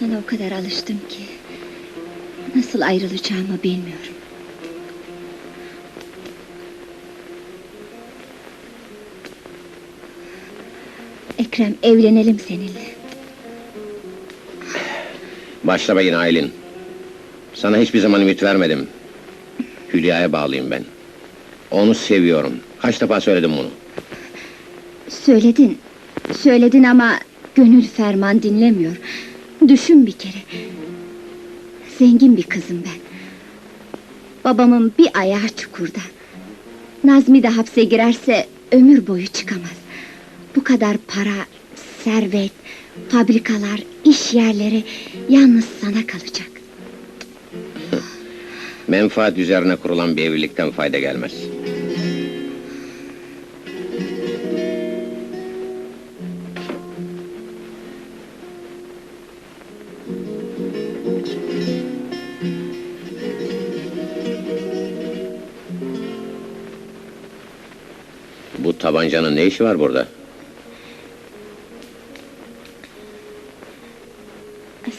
Sana o kadar alıştım ki... ...nasıl ayrılacağımı bilmiyorum. Ekrem evlenelim seninle. Başlama yine Aylin. Sana hiçbir zaman ümit vermedim. Hülya'ya bağlıyım ben. Onu seviyorum. Kaç defa söyledim bunu. Söyledin, söyledin ama gönül ferman dinlemiyor. Düşün bir kere. Zengin bir kızım ben. Babamın bir ayağı çukurda. Nazmi de hapse girerse ömür boyu çıkamaz. Bu kadar para, servet, fabrikalar, iş yerleri yalnız sana kalacak. Menfaat üzerine kurulan bir evlilikten fayda gelmez. Bu tabancanın ne işi var burada?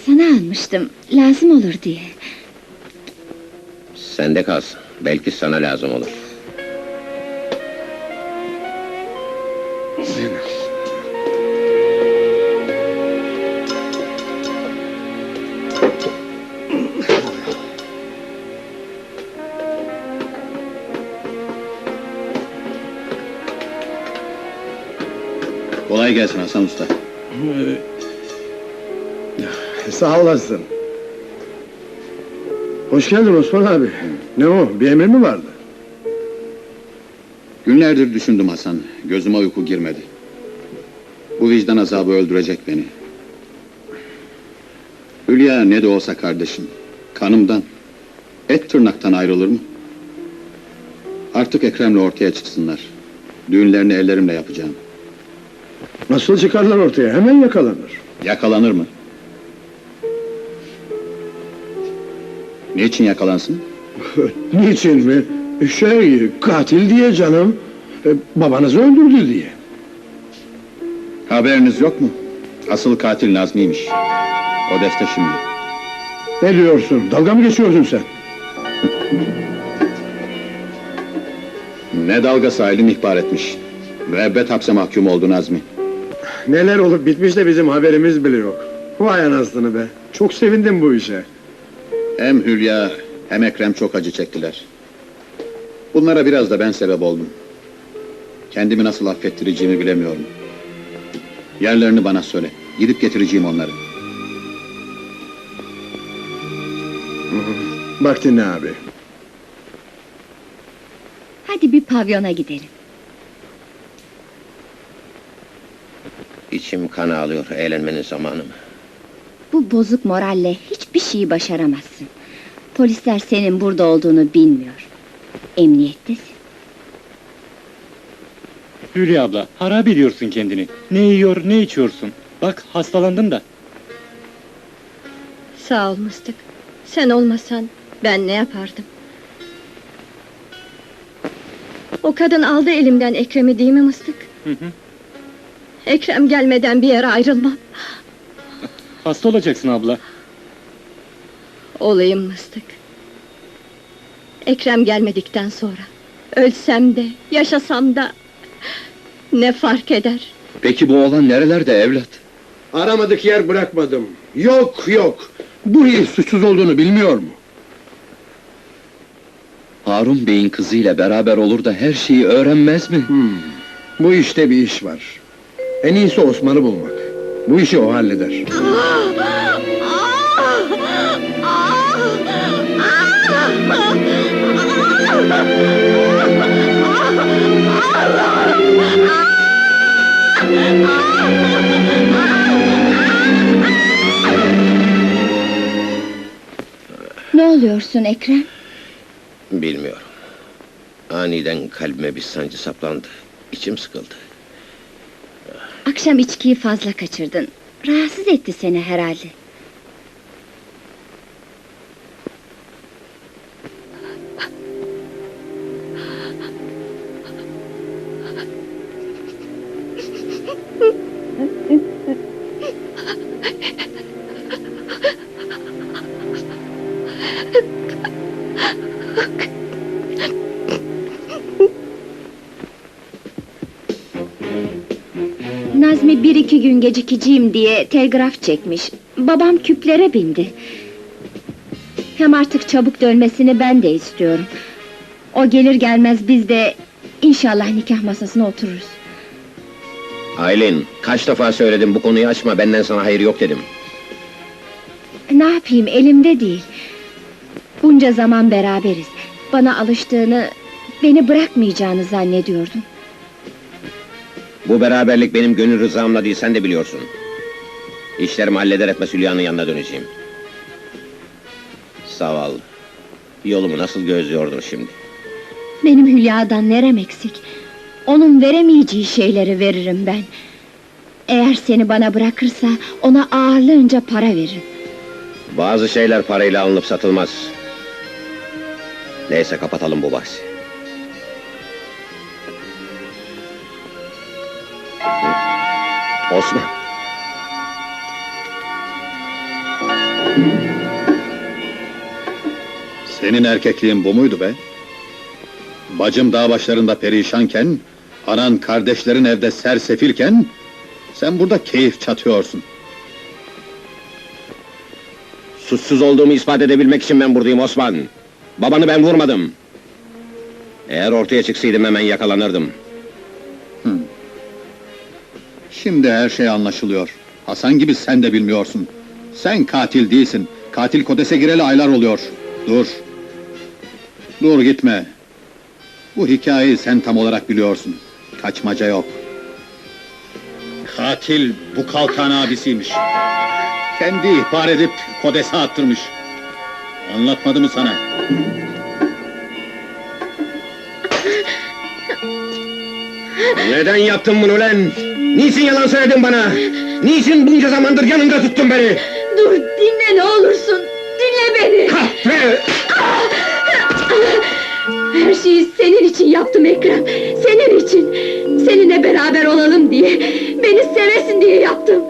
Sana almıştım, lazım olur diye. Sende kalsın. Belki sana lazım olur. Kolay gelsin Hasan Usta. Sağ olasın. Hoş geldin Osman abi. Ne o, bir emir mi vardı? Günlerdir düşündüm Hasan. Gözüme uyku girmedi. Bu vicdan azabı öldürecek beni. Hülya ne de olsa kardeşim. Kanımdan. Et tırnaktan ayrılır mı? Artık Ekrem'le ortaya çıksınlar. Düğünlerini ellerimle yapacağım. Nasıl çıkarlar ortaya, hemen yakalanır. Yakalanır mı? Niçin yakalansın? Niçin mi? Şey, katil diye canım. E, Babanızı öldürdü diye. Haberiniz yok mu? Asıl katil Nazmi'ymiş. O defter şimdi. Ne diyorsun, dalga mı geçiyorsun sen? Ne dalgası Aylin ihbar etmiş. Müebbet hapse mahkum oldu Nazmi. Neler olup bitmiş de bizim haberimiz bile yok. Vay anasını be, çok sevindim bu işe. Hem Hülya hem Ekrem çok acı çektiler. Bunlara biraz da ben sebep oldum. Kendimi nasıl affettireceğimi bilemiyorum. Yerlerini bana söyle. Gidip getireceğim onları. Bak dinle abi. Hadi bir pavyona gidelim. İçim kan ağlıyor. Eğlenmenin zamanı mı? Bu bozuk moralle hiçbir şeyi başaramazsın. Polisler senin burada olduğunu bilmiyor. Emniyettesin. Hülya abla, harap ediyorsun kendini. Ne yiyor, ne içiyorsun? Bak, hastalandım da. Sağ ol Mıstık. Sen olmasan ben ne yapardım? O kadın aldı elimden Ekrem'i değil mi Mıstık? Hı hı. Ekrem gelmeden bir yere ayrılmam. Hasta olacaksın abla. Olayım Mıstık. Ekrem gelmedikten sonra ölsem de yaşasam da ne fark eder? Peki bu oğlan nerelerde evlat? Aramadık yer bırakmadım. Yok yok. Bu herif suçsuz olduğunu bilmiyor mu? Harun Bey'in kızıyla beraber olur da her şeyi öğrenmez mi? Hmm. Bu işte bir iş var. En iyisi Osman'ı bulmak. Bu işi o halleder. Ne oluyorsun Ekrem? Bilmiyorum. Aniden kalbime bir sancı saplandı. İçim sıkıldı. Akşam içkiyi fazla kaçırdın. Rahatsız etti seni herhalde. Look. iki gün gecikeceğim diye telgraf çekmiş. Babam küplere bindi. Hem artık çabuk dönmesini ben de istiyorum. O gelir gelmez biz de inşallah nikah masasına otururuz. Aylin, kaç defa söyledim bu konuyu açma, benden sana hayır yok dedim. Ne yapayım elimde değil. Bunca zaman beraberiz. Bana alıştığını, beni bırakmayacağını zannediyordum. Bu beraberlik benim gönül rızamla değil, sen de biliyorsun. İşlerimi halleder etmez Hülya'nın yanına döneceğim. Zavallı. Yolumu nasıl gözlüyordur şimdi. Benim Hülya'dan nerem eksik? Onun veremeyeceği şeyleri veririm ben. Eğer seni bana bırakırsa, ona ağırlığınca para veririm. Bazı şeyler parayla alınıp satılmaz. Neyse kapatalım bu bahsi. Osman. Senin erkekliğin bu muydu be? Bacım dağ başlarında perişanken, anan kardeşlerin evde sersefilken, sen burada keyif çatıyorsun. Suçsuz olduğumu ispat edebilmek için ben buradayım Osman. Babanı ben vurmadım. Eğer ortaya çıksaydım hemen yakalanırdım. Şimdi her şey anlaşılıyor. Hasan gibi sen de bilmiyorsun. Sen katil değilsin. Katil kodese gireli aylar oluyor. Dur. Dur gitme. Bu hikayeyi sen tam olarak biliyorsun. Kaçmaca yok. Katil bu kalkan abisiymiş. Kendi ihbar edip kodese attırmış. Anlatmadı mı sana? Neden yaptın bunu lan? Niçin yalan söyledin bana? Niçin bunca zamandır yanında tuttun beni? Dur dinle ne olursun. Dinle beni. Kahpe! Her şeyi senin için yaptım Ekrem. Senin için. Seninle beraber olalım diye. Beni sevesin diye yaptım.